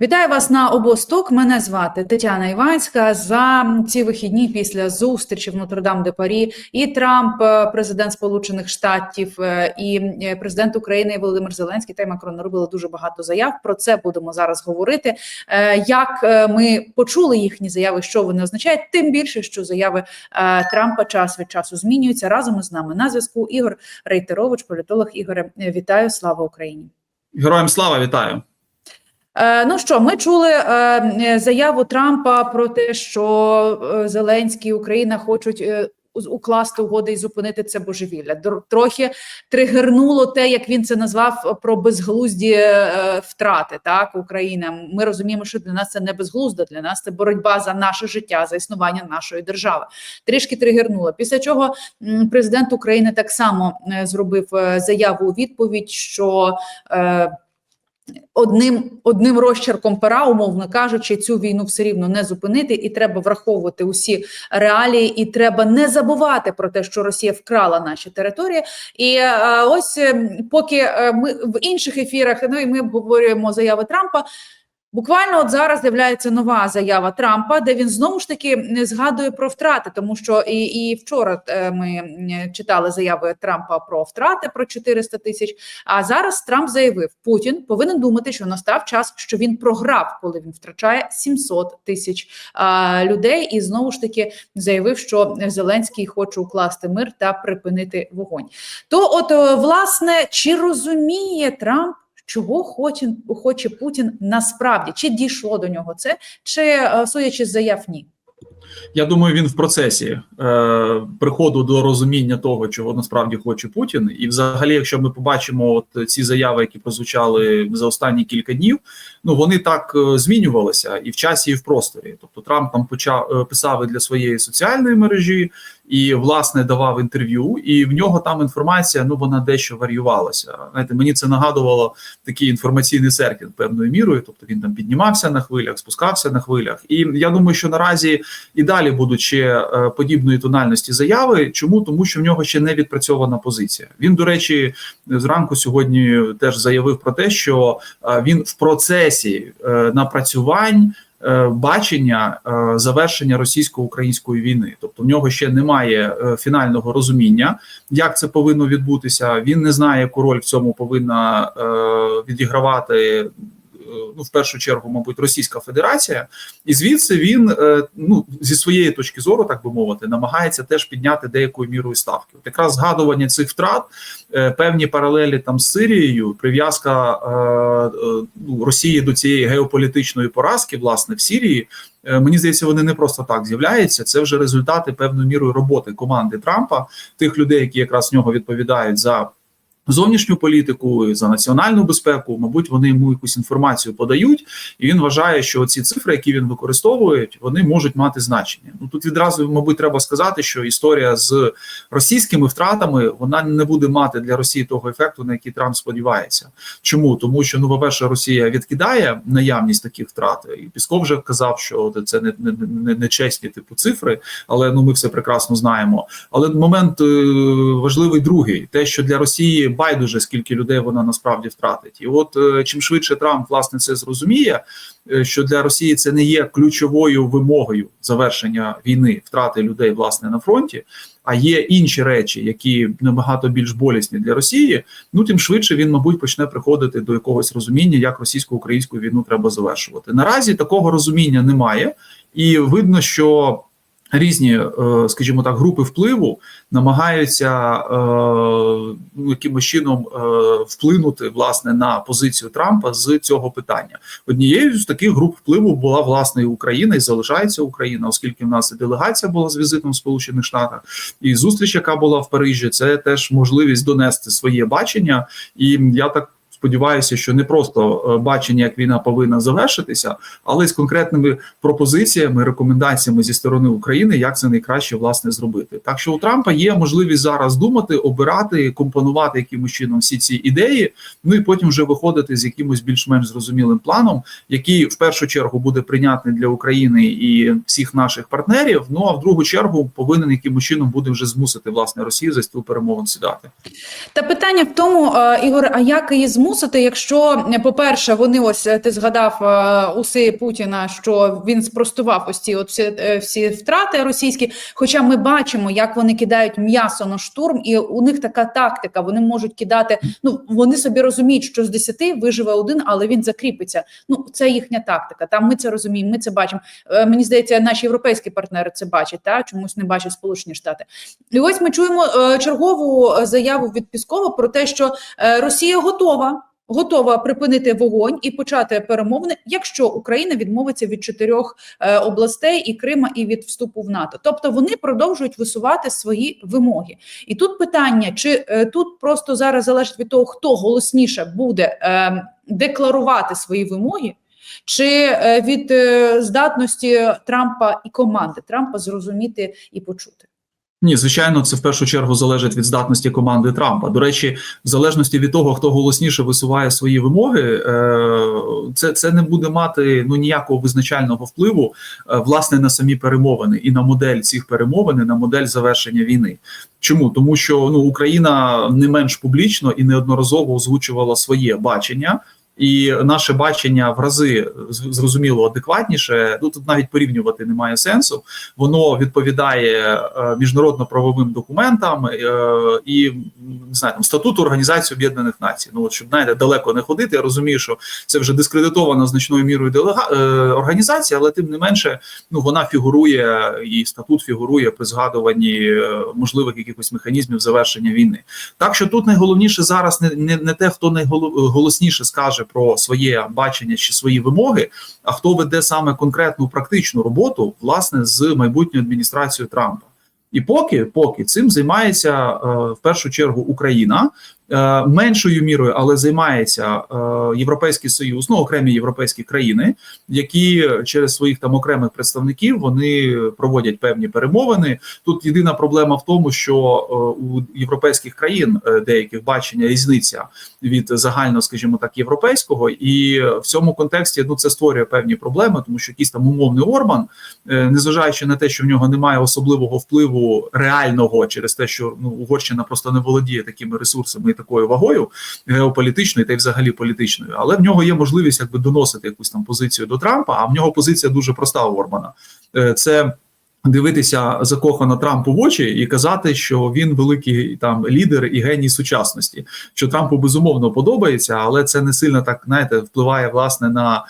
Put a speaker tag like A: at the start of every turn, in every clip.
A: Вітаю вас на обосток. Мене звати Тетяна Іванська. За ці вихідні після зустрічі в Нотр-Дам де Парі і Трамп, е, президент Сполучених Штатів, е, і е, президент України Володимир Зеленський та й Макрон робили дуже багато заяв. Про це будемо зараз говорити. Як ми почули їхні заяви, що вони означають, тим більше, що заяви Трампа час від часу змінюються. Разом із нами на зв'язку Ігор Рейтерович, політолог Ігоре. Вітаю, слава Україні.
B: Героям слава вітаю.
A: Е, Ну що, ми чули е, е, заяву Трампа про те, що Зеленський і Україна хочуть укласти угоди і зупинити це божевілля. Трохи тригернуло те, як він це назвав про безглузді втрати. Так, Україна. Ми розуміємо, що для нас це не безглуздо, для нас це боротьба за наше життя, за існування нашої держави. Трішки тригернуло. Після чого президент України так само зробив заяву у відповідь, що. Одним одним розчерком пера, умовно кажучи, цю війну все рівно не зупинити, і треба враховувати усі реалії, і треба не забувати про те, що Росія вкрала наші території. І е, ось е, поки е, ми в інших ефірах, ну і ми обговорюємо заяви Трампа. Буквально от зараз з'являється нова заява Трампа, де він знову ж таки не згадує про втрати, тому що і, і вчора е, ми читали заяви Трампа про втрати про 400 тисяч. А зараз Трамп заявив, Путін повинен думати, що настав час, що він програв, коли він втрачає 700 тисяч людей, і знову ж таки заявив, що Зеленський хоче укласти мир та припинити вогонь. То, от е, власне, чи розуміє Трамп? Чого хоче, хоче Путін насправді? Чи дійшло до нього це, чи е, судячи з заяв, ні?
B: Я думаю, він в процесі е, приходу до розуміння того, чого насправді хоче Путін. І, взагалі, якщо ми побачимо от ці заяви, які прозвучали за останні кілька днів, ну вони так е, змінювалися і в часі, і в просторі. Тобто Трамп там почав е, писав і для своєї соціальної мережі і власне давав інтерв'ю. І в нього там інформація ну вона дещо варіювалася. Знаєте, мені це нагадувало такий інформаційний серкіт певною мірою. Тобто він там піднімався на хвилях, спускався на хвилях. І я думаю, що наразі і далі будуть ще е, подібної тональності заяви. Чому тому, що в нього ще не відпрацьована позиція? Він, до речі, зранку сьогодні теж заявив про те, що е, він в процесі е, напрацювань. Е, Бачення е, завершення російсько-української війни, тобто в нього ще немає е, фінального розуміння, як це повинно відбутися. Він не знає, яку роль в цьому повинна відігравати ну в першу чергу, мабуть, Російська Федерація, і звідси він е, ну зі своєї точки зору, так би мовити, намагається теж підняти деякою мірою ставки. От якраз згадування цих втрат, е, певні паралелі там з Сирією, прив'язка е, ну, Росії до цієї геополітичної поразки, власне, в Сирії. Мені здається, вони не просто так з'являються. Це вже результати певною мірою роботи команди Трампа, тих людей, які якраз в нього відповідають за зовнішню політику, за національну безпеку. Мабуть, вони йому якусь інформацію подають, і він вважає, що ці цифри, які він використовує, вони можуть мати значення. Ну тут відразу, мабуть, треба сказати, що історія з російськими втратами вона не буде мати для Росії того ефекту, на який Трамп сподівається. Чому тому, що ну, по-перше, Росія відкидає наявність таких втрат, і Пісков вже казав, що це не, не, не, не чесні типу цифри, але ну ми все прекрасно знаємо. Але момент е, важливий другий: те, що для Росії байдуже скільки людей вона насправді втратить, і от е, чим швидше Трамп власне це зрозуміє, е, що для Росії це не є ключовою вимогою завершення війни, втрати людей власне на фронті. А є інші речі, які набагато більш болісні для Росії. Ну тим швидше він, мабуть, почне приходити до якогось розуміння, як російсько-українську війну треба завершувати. Наразі такого розуміння немає, і видно, що різні, е, скажімо так, групи впливу намагаються е, ну, якимось чином е, вплинути власне на позицію Трампа з цього питання. Однією з таких груп впливу була власне і Україна і залишається Україна, оскільки в нас і делегація була з візитом в Сполучених Штатах, і зустріч, яка була в Парижі, це теж можливість донести своє бачення, і я так. Сподіваюся, що не просто е, бачення, як війна повинна завершитися, але з конкретними пропозиціями, рекомендаціями зі сторони України, як це найкраще власне зробити. Так що у Трампа є можливість зараз думати, обирати, компонувати якимось чином всі ці ідеї. Ну і потім вже виходити з якимось більш-менш зрозумілим планом, який в першу чергу буде прийнятний для України і всіх наших партнерів. Ну а в другу чергу повинен якимось чином буде вже змусити власне Росію за стіл перемовин сідати.
A: Та питання в тому, е, Ігор, а як її змусити? Змусити, якщо, е, по-перше, вони ось е, ти згадав е, уси Путіна, що він спростував ось ці от всі, всі втрати російські. Хоча ми бачимо, як вони кидають м'ясо на штурм, і у них така тактика. Вони можуть кидати. Ну вони собі розуміють, що з 10 виживе один, але він закріпиться. Ну це їхня тактика. Там ми це розуміємо. Ми це бачимо. Мені здається, наші європейські партнери це бачать. Та чомусь не бачать Сполучені Штати. І ось ми чуємо чергову заяву від Піскова про те, що Росія готова. Готова припинити вогонь і почати перемовини, якщо Україна відмовиться від чотирьох е, областей і Крима, і від вступу в НАТО. Тобто вони продовжують висувати свої вимоги. І тут питання: чи е, тут просто зараз залежить від того, хто голосніше буде е, декларувати свої вимоги, чи від здатності Трампа і команди Трампа зрозуміти і почути.
B: Ні, звичайно, це в першу чергу залежить від здатності команди Трампа. До речі, в залежності від того, хто голосніше висуває свої вимоги, е, це це не буде мати ну ніякого визначального впливу е, власне на самі перемовини і на модель цих перемовин, і на модель завершення війни. Чому тому, що ну Україна не менш публічно і неодноразово озвучувала своє бачення. І наше бачення в рази зрозуміло адекватніше. Ну тут навіть порівнювати немає сенсу. Воно відповідає е, міжнародно-правовим документам е, і не знаю, там, статуту Організації Об'єднаних Націй. Ну от щоб знаєте, далеко не ходити. Я розумію, що це вже дискредитована значною мірою делега е, організація, але тим не менше, ну вона фігурує і статут фігурує при згадуванні можливих якихось механізмів завершення війни. Так що тут найголовніше зараз не, не, не те, хто найголосніше скаже про своє бачення чи свої вимоги, а хто веде саме конкретну практичну роботу власне з майбутньою адміністрацією Трампа. І поки поки цим займається е, в першу чергу Україна меншою мірою, але займається е, Європейський Союз, ну окремі європейські країни, які через своїх там окремих представників вони проводять певні перемовини. Тут єдина проблема в тому, що е, у європейських країн е, деяких бачення різниця від загально, скажімо так, європейського, і в цьому контексті ну це створює певні проблеми, тому що якийсь там умовний Орбан, е, незважаючи на те, що в нього немає особливого впливу реального через те, що ну Угорщина просто не володіє такими ресурсами такою вагою геополітичною та й взагалі політичною, але в нього є можливість якби доносити якусь там позицію до Трампа. А в нього позиція дуже проста у Орбана. Е, Це дивитися закохано Трампу в очі і казати, що він великий там лідер і геній сучасності. Що Трампу безумовно подобається, але це не сильно так знаєте, впливає власне на е,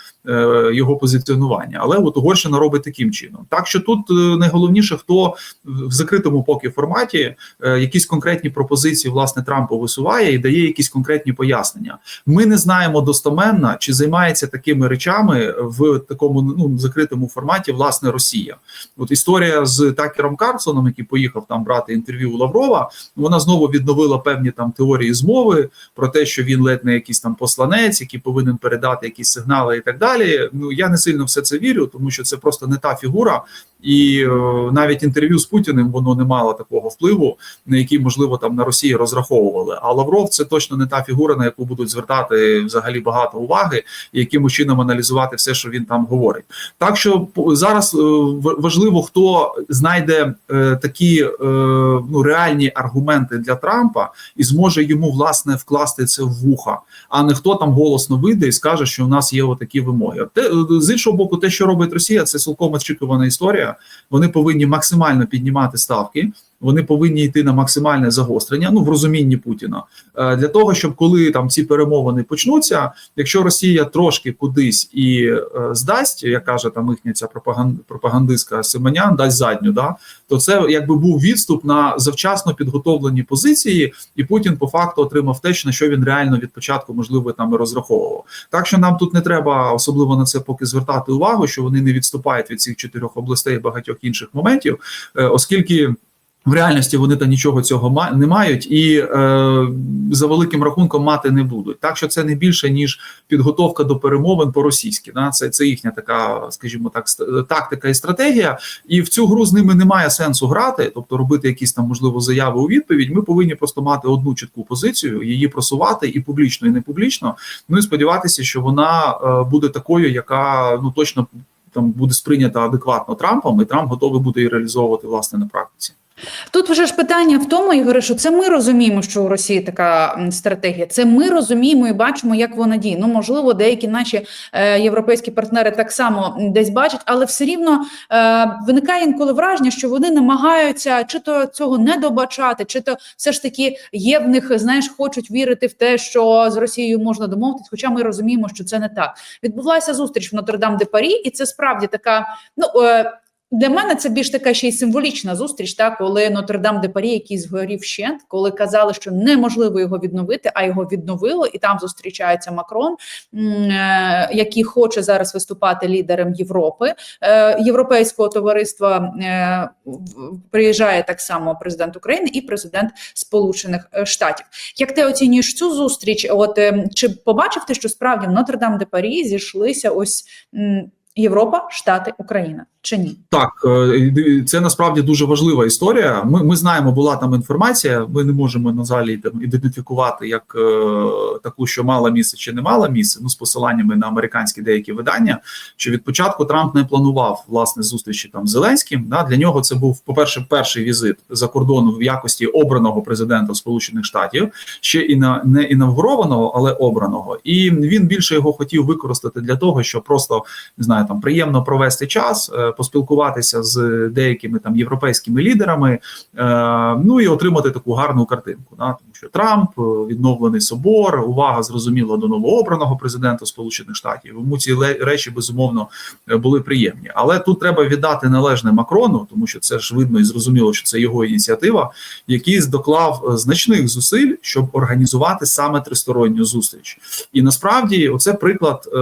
B: його позиціонування. Але от Угорщина робить таким чином. Так що тут е, найголовніше, хто в закритому поки форматі е, якісь конкретні пропозиції власне Трампу висуває і дає якісь конкретні пояснення. Ми не знаємо достоменно, чи займається такими речами в такому ну закритому форматі власне Росія. От історія з Такером Карсоном, який поїхав там брати інтерв'ю у Лаврова, вона знову відновила певні там теорії змови про те, що він ледь не якийсь там посланець, який повинен передати якісь сигнали і так далі. Ну я не сильно все це вірю, тому що це просто не та фігура, і е, навіть інтерв'ю з Путіним воно не мало такого впливу, на який можливо там на Росії розраховували. А Лавров це точно не та фігура, на яку будуть звертати взагалі багато уваги, і яким чином аналізувати все, що він там говорить. Так що зараз е, важливо, хто знайде е, такі ну реальні аргументи для Трампа і зможе йому власне вкласти це в вуха, а не хто там голосно вийде і скаже, що у нас є отакі вимоги. Те з іншого боку, те, що робить Росія, це цілком очікувана історія. Вони повинні максимально піднімати ставки. Вони повинні йти на максимальне загострення, ну в розумінні Путіна, е, для того, щоб коли там ці перемовини почнуться, якщо Росія трошки кудись і е, здасть, як каже там їхня ця пропаган- пропагандистка Семенян, дасть задню, да то це якби був відступ на завчасно підготовлені позиції, і Путін по факту отримав те, на що він реально від початку можливо там і розраховував. Так що нам тут не треба особливо на це поки звертати увагу, що вони не відступають від цих чотирьох областей і багатьох інших моментів, е, оскільки. В реальності вони та нічого цього не мають і е, за великим рахунком мати не будуть. Так що це не більше ніж підготовка до перемовин по російськи. Да? Це, це їхня така, скажімо так, тактика і стратегія. І в цю гру з ними немає сенсу грати, тобто робити якісь там можливо заяви у відповідь. Ми повинні просто мати одну чітку позицію, її просувати і публічно, і не публічно. Ну і сподіватися, що вона е, буде такою, яка ну точно там буде сприйнята адекватно Трампом, і Трамп готовий буде її реалізовувати власне на практиці.
A: Тут вже ж питання в тому, Ігоре, що це ми розуміємо, що у Росії така стратегія. Це ми розуміємо і бачимо, як вона діє. Ну можливо, деякі наші е, європейські партнери так само десь бачать, але все рівно е, виникає інколи враження, що вони намагаються чи то цього не добачати, чи то все ж таки є в них, знаєш, хочуть вірити в те, що з Росією можна домовитись. Хоча ми розуміємо, що це не так. Відбулася зустріч в Нотр-Дам де Парі, і це справді така. Ну е, для мене це більш така ще й символічна зустріч, так коли Нотр-Дам де Парі, який згорів вщент, коли казали, що неможливо його відновити, а його відновило, і там зустрічається Макрон, е, який хоче зараз виступати лідером Європи, е, європейського товариства. е, Приїжджає так само президент України і президент Сполучених Штатів. Як ти оцінюєш цю зустріч? От е, чи побачив ти, що справді в Нотр-Дам де Парі зійшлися ось Європа, Штати, Україна чи ні?
B: Так, е, це насправді дуже важлива історія. Ми, ми знаємо, була там інформація. Ми не можемо на залі там ідентифікувати як е, таку, що мала місце чи не мала місце. Ну з посиланнями на американські деякі видання. Що від початку Трамп не планував власне зустрічі там з Зеленським. Да, для нього це був, по перше, перший візит за кордону в якості обраного президента Сполучених Штатів, ще і на не інавгурованого, але обраного. І він більше його хотів використати для того, щоб просто не знаю, там приємно провести час, е, поспілкуватися з деякими там європейськими лідерами, е, ну і отримати таку гарну картинку. Да? Тому що Трамп, е, відновлений собор, увага зрозуміла до новообраного президента Сполучених Штатів. Йому ці речі безумовно е, були приємні. Але тут треба віддати належне Макрону, тому що це ж видно і зрозуміло, що це його ініціатива, який доклав значних зусиль, щоб організувати саме тристоронню зустріч. І насправді, оце приклад е,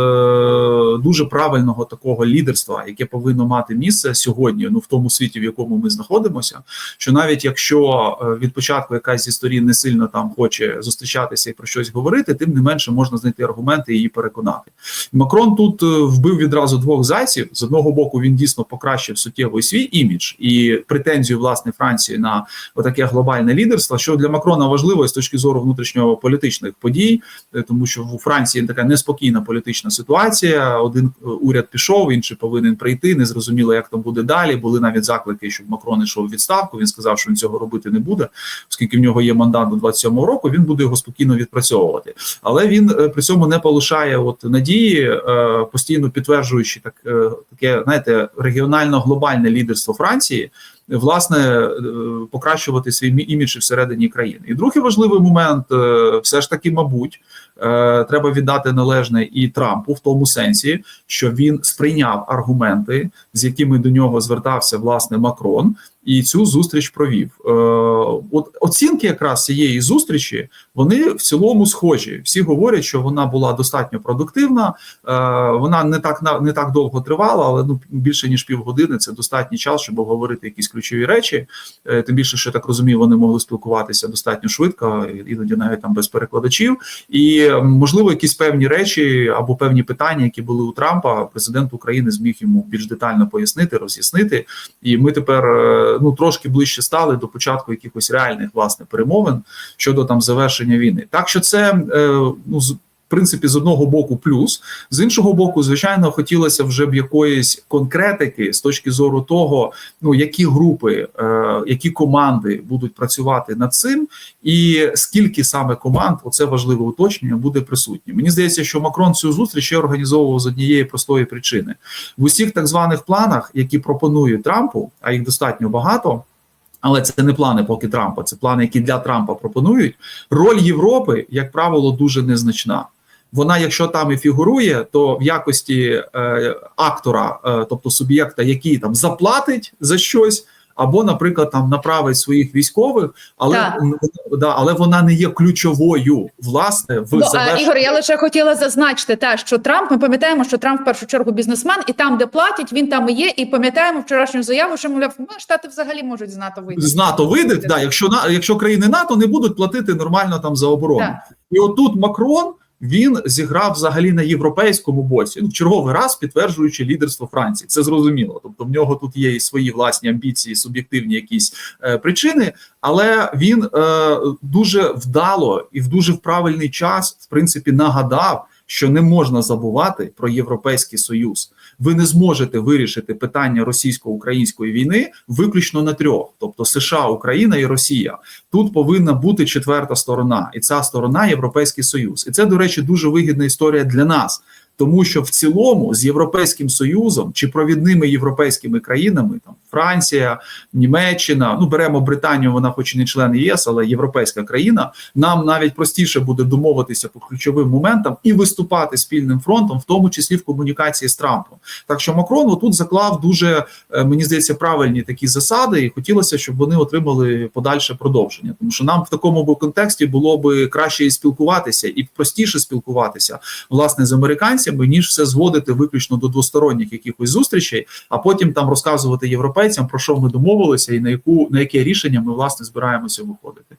B: дуже правильного такого лідерства, яке повинно мати місце сьогодні, ну в тому світі, в якому ми знаходимося. Що навіть якщо е, від початку якась зі сторін не сильно там хоче зустрічатися і про щось говорити, тим не менше можна знайти аргументи і її переконати. Макрон тут е, вбив відразу двох зайців. З одного боку, він дійсно покращив суттєво свій імідж і претензію власне Франції на отаке глобальне лідерство, що для Макрона важливо з точки зору внутрішньополітичних подій, е, тому що у Франції така неспокійна політична ситуація. Один уряд пішов, інший повинен прийти. Не зрозуміло, як там буде далі. Були навіть заклики, щоб Макрон йшов відставку. Він сказав, що він цього робити не буде, оскільки в нього є мандат до 27-го року. Він буде його спокійно відпрацьовувати. Але він е, при цьому не полишає от надії, е, постійно підтверджуючи так е, таке, знаєте, регіонально глобальне лідерство Франції. Власне, е, покращувати свій мі- імідж всередині країни. І другий важливий момент, е, все ж таки, мабуть, е, треба віддати належне і Трампу в тому сенсі, що він сприйняв аргументи, з якими до нього звертався власне Макрон, і цю зустріч провів. Е, От оцінки якраз цієї зустрічі вони в цілому схожі. Всі говорять, що вона була достатньо продуктивна. Е, Вона не так не так довго тривала, але ну більше ніж півгодини це достатній час, щоб обговорити якісь ключові речі. Е, Тим більше, що я так розумію, вони могли спілкуватися достатньо швидко, іноді навіть там без перекладачів. І можливо, якісь певні речі або певні питання, які були у Трампа, президент України зміг йому більш детально пояснити, роз'яснити. І ми тепер е, ну трошки ближче стали до початку якихось реальних власне перемовин щодо там завершення війни. Так що це е, ну принципі, з одного боку, плюс з іншого боку, звичайно, хотілося вже б якоїсь конкретики з точки зору того, ну які групи, е, які команди будуть працювати над цим, і скільки саме команд, оце важливе уточнення, буде присутні. Мені здається, що Макрон цю зустріч ще організовував з однієї простої причини в усіх так званих планах, які пропонує Трампу, а їх достатньо багато. Але це не плани поки Трампа, це плани, які для Трампа пропонують. Роль Європи, як правило, дуже незначна. Вона, якщо там і фігурує, то в якості е, актора, е, тобто суб'єкта, який там заплатить за щось, або, наприклад, там направить своїх військових, але
A: Так.
B: да, але вона не є ключовою власне в
A: Ну,
B: завершенні.
A: Ігор, я лише хотіла зазначити те, що Трамп, ми пам'ятаємо, що Трамп в першу чергу бізнесмен, і там, де платять, він там і є. І пам'ятаємо вчорашню заяву, що мовляв, ну, штати взагалі можуть з НАТО вийти.
B: з НАТО вийде, да, якщо на якщо країни НАТО не будуть платити нормально там за оборону.
A: Так.
B: І отут Макрон він зіграв взагалі на європейському боці, ну в черговий раз підтверджуючи лідерство Франції. Це зрозуміло. Тобто в нього тут є і свої власні амбіції, суб'єктивні якісь е, причини, але він е, дуже вдало і в дуже в правильний час, в принципі, нагадав. Що не можна забувати про європейський союз. Ви не зможете вирішити питання російсько-української війни виключно на трьох, тобто США, Україна і Росія. Тут повинна бути четверта сторона, і ця сторона Європейський Союз. І це, до речі, дуже вигідна історія для нас. Тому що в цілому з європейським союзом чи провідними європейськими країнами, там Франція, Німеччина, ну беремо Британію, вона, хоч і не член ЄС, але європейська країна. Нам навіть простіше буде домовитися по ключовим моментам і виступати спільним фронтом, в тому числі в комунікації з Трампом. Так що Макрон тут заклав дуже е, мені здається правильні такі засади, і хотілося, щоб вони отримали подальше продовження. Тому що нам в такому контексті було би краще і спілкуватися і простіше спілкуватися власне з американцями, ніж все зводити виключно до двосторонніх якихось зустрічей, а потім там розказувати європейцям про що ми домовилися, і на яку на яке рішення ми власне збираємося виходити.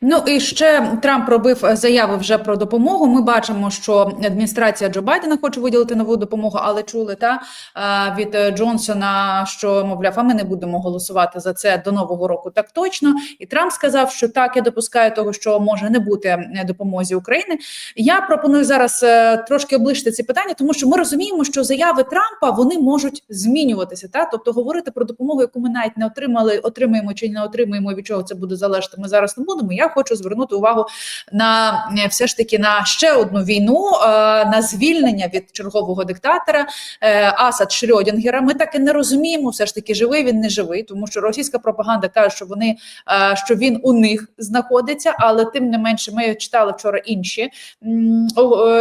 A: Ну і ще Трамп робив заяви вже про допомогу. Ми бачимо, що адміністрація Джо Байдена хоче виділити нову допомогу, але чули та е, від Джонсона, що мовляв, а ми не будемо голосувати за це до нового року. Так точно. І Трамп сказав, що так я допускаю того, що може не бути е, допомозі України. Я пропоную зараз е, трошки облишити ці питання, тому що ми розуміємо, що заяви Трампа вони можуть змінюватися. Та тобто говорити про допомогу, яку ми навіть не отримали, отримаємо чи не отримаємо, від чого це буде залежати. Ми зараз не будемо. Я хочу звернути увагу на е, все ж таки на ще одну війну, е, на звільнення від чергового диктатора е, Асад Шрьодінгера. Ми так і не розуміємо, все ж таки живий він не живий, тому що російська пропаганда каже, що вони що він у них знаходиться, але тим не менше, ми читали вчора інші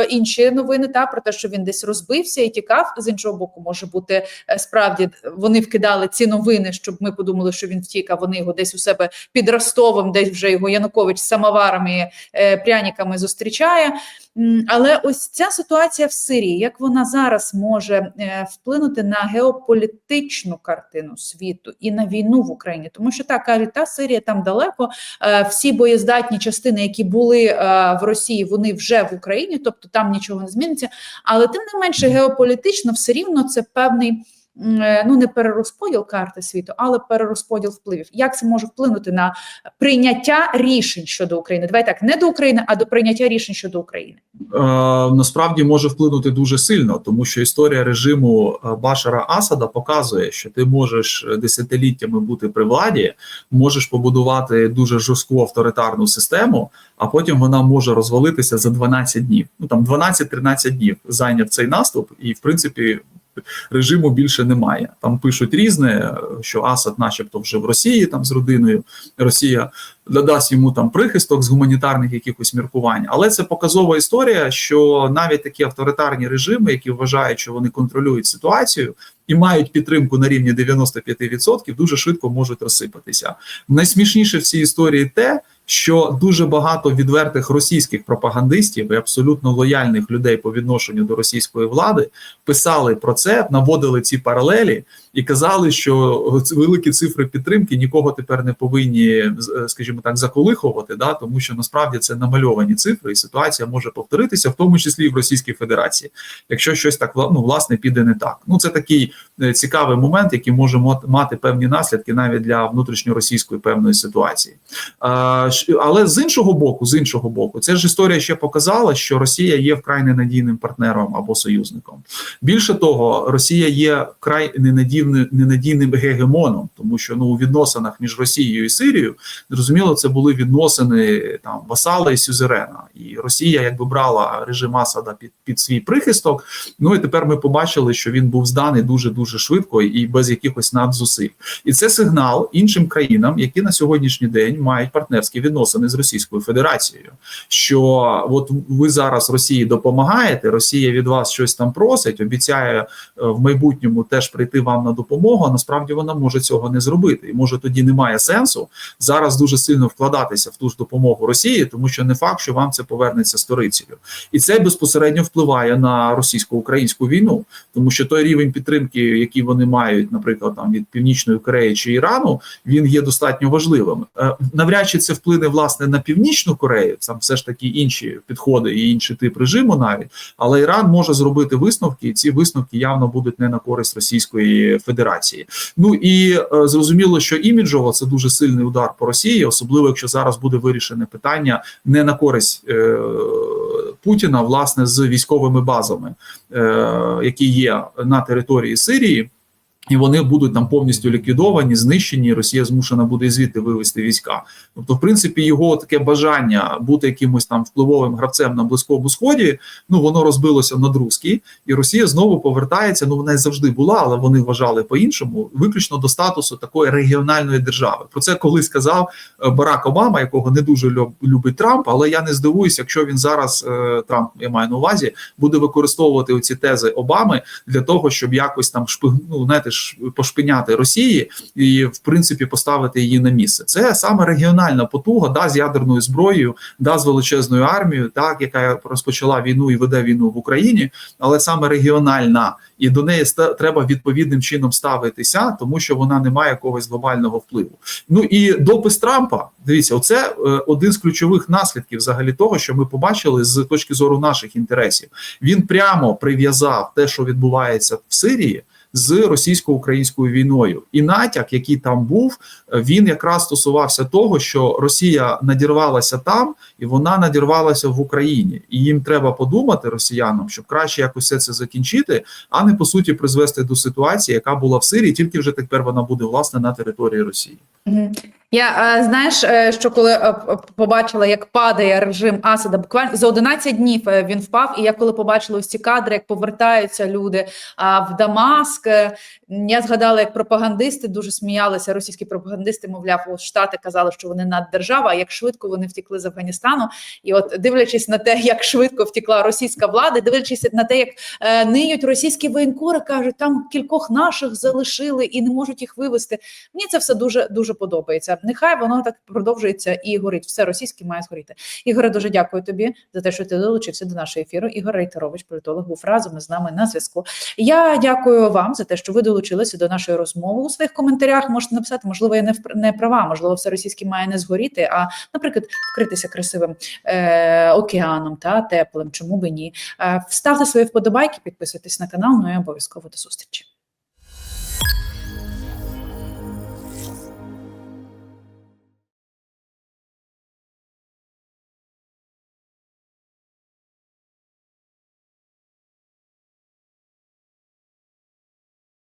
A: інші новини та про те, що він десь розбився і тікав. З іншого боку, може бути справді вони вкидали ці новини, щоб ми подумали, що він втік, а вони його десь у себе під Ростовом, десь вже його Янукович самоварами, е, пряниками зустрічає. Але ось ця ситуація в Сирії, як вона зараз може е, вплинути на геополітичну картину світу і на війну в Україні, тому що так кажуть, та Сирія там далеко. е, Всі боєздатні частини, які були в Росії, вони вже в Україні, тобто там нічого не зміниться. Але тим не менше, геополітично все рівно це певний. Е, Ну, не перерозподіл карти світу, але перерозподіл впливів. Як це може вплинути на прийняття рішень щодо України? Давай так, не до України, а до прийняття рішень щодо України.
B: Е, насправді може вплинути дуже сильно, тому що історія режиму е, Башара Асада показує, що ти можеш десятиліттями бути при владі, можеш побудувати дуже жорстку авторитарну систему, а потім вона може розвалитися за 12 днів. Ну там 12-13 днів зайняв цей наступ, і в принципі. Режиму більше немає. Там пишуть різне, що Асад, начебто, вже в Росії там з родиною. Росія додасть йому там прихисток з гуманітарних якихось міркувань. Але це показова історія, що навіть такі авторитарні режими, які вважають, що вони контролюють ситуацію і мають підтримку на рівні 95%, дуже швидко можуть розсипатися. Найсмішніше в цій історії те. Що дуже багато відвертих російських пропагандистів і абсолютно лояльних людей по відношенню до російської влади писали про це, наводили ці паралелі і казали, що великі цифри підтримки нікого тепер не повинні, скажімо так, заколихувати, да тому що насправді це намальовані цифри, і ситуація може повторитися, в тому числі і в Російській Федерації, якщо щось так ну, власне піде не так. Ну це такий е, цікавий момент, який може мати певні наслідки навіть для внутрішньоросійської певної ситуації. Але з іншого боку, з іншого боку, ця ж історія ще показала, що Росія є вкрай ненадійним партнером або союзником. Більше того, Росія є вкрай ненадійним, ненадійним гегемоном, тому що ну у відносинах між Росією і Сирією зрозуміло, це були відносини там васала і сюзерена, і Росія якби брала режим Асада під, під свій прихисток. Ну і тепер ми побачили, що він був зданий дуже дуже швидко і без якихось надзусиль. І це сигнал іншим країнам, які на сьогоднішній день мають партнерські відносини з Російською Федерацією. Що от ви зараз Росії допомагаєте, Росія від вас щось там просить, обіцяє е, в майбутньому теж прийти вам на допомогу. Насправді вона може цього не зробити, і може тоді немає сенсу зараз дуже сильно вкладатися в ту ж допомогу Росії, тому що не факт, що вам це повернеться сторицею, і це безпосередньо впливає на російсько-українську війну, тому що той рівень підтримки, який вони мають, наприклад, там від північної Кореї чи Ірану, він є достатньо важливим. Е, Навряд чи це вплине власне на північну Корею. Там все ж таки інші підходи і інший тип режиму, навіть але Іран може зробити висновки, і ці висновки явно будуть не на користь Російської Федерації. Ну і е, зрозуміло, що іміджово це дуже сильний удар по Росії, особливо якщо зараз буде вирішене питання не на користь е, Путіна власне з військовими базами, е, які є на території Сирії. І вони будуть там повністю ліквідовані, знищені. Росія змушена буде звідти вивести війська. Тобто, в принципі, його таке бажання бути якимось там впливовим гравцем на близькому сході. Ну воно розбилося на друзки, і Росія знову повертається. Ну вона завжди була, але вони вважали по-іншому, виключно до статусу такої регіональної держави. Про це колись сказав е, Барак Обама, якого не дуже люб- любить Трамп. Але я не здивуюся, якщо він зараз е, Трамп я маю на увазі, буде використовувати оці тези Обами для того, щоб якось там шпиг, ну, знаєте, пошпиняти Росії і в принципі поставити її на місце. Це саме регіональна потуга, да, з ядерною зброєю, да, з величезною армією, так яка розпочала війну і веде війну в Україні, але саме регіональна, і до неї треба відповідним чином ставитися, тому що вона не має якогось глобального впливу. Ну і допис Трампа, дивіться, оце е, один з ключових наслідків взагалі того, що ми побачили з точки зору наших інтересів. Він прямо прив'язав те, що відбувається в Сирії. З російсько-українською війною, і натяк, який там був, він якраз стосувався того, що Росія надірвалася там, і вона надірвалася в Україні. І їм треба подумати росіянам, щоб краще якось все це закінчити, а не по суті призвести до ситуації, яка була в Сирії, тільки вже тепер вона буде власне на території Росії.
A: Я е, знаєш, е, що коли е, побачила, як падає режим Асада, буквально за 11 днів він впав. І я коли побачила ці кадри, як повертаються люди в Дамаск, я згадала, як пропагандисти дуже сміялися. Російські пропагандисти, мовляв, от штати казали, що вони наддержава, як швидко вони втекли з Афганістану. І от дивлячись на те, як швидко втекла російська влада, дивлячись на те, як е, ниють російські воєнкори, кажуть, там кількох наших залишили і не можуть їх вивести. Мені це все дуже дуже подобається. Нехай воно так продовжується і горить. Все російське має згоріти. Ігоре, дуже дякую тобі за те, що ти долучився до нашого ефіру. Ігор Рейтерович, політолог, був разом із нами на зв'язку. Я дякую вам за те, що ви до нашої розмови у своїх коментарях. Можете написати, можливо, я не не права, можливо, все російське має не згоріти, а, наприклад, вкритися красивим е, океаном та теплим. Чому би ні? Е, вставте свої вподобайки, підписуйтесь на канал. Ну і обов'язково до зустрічі.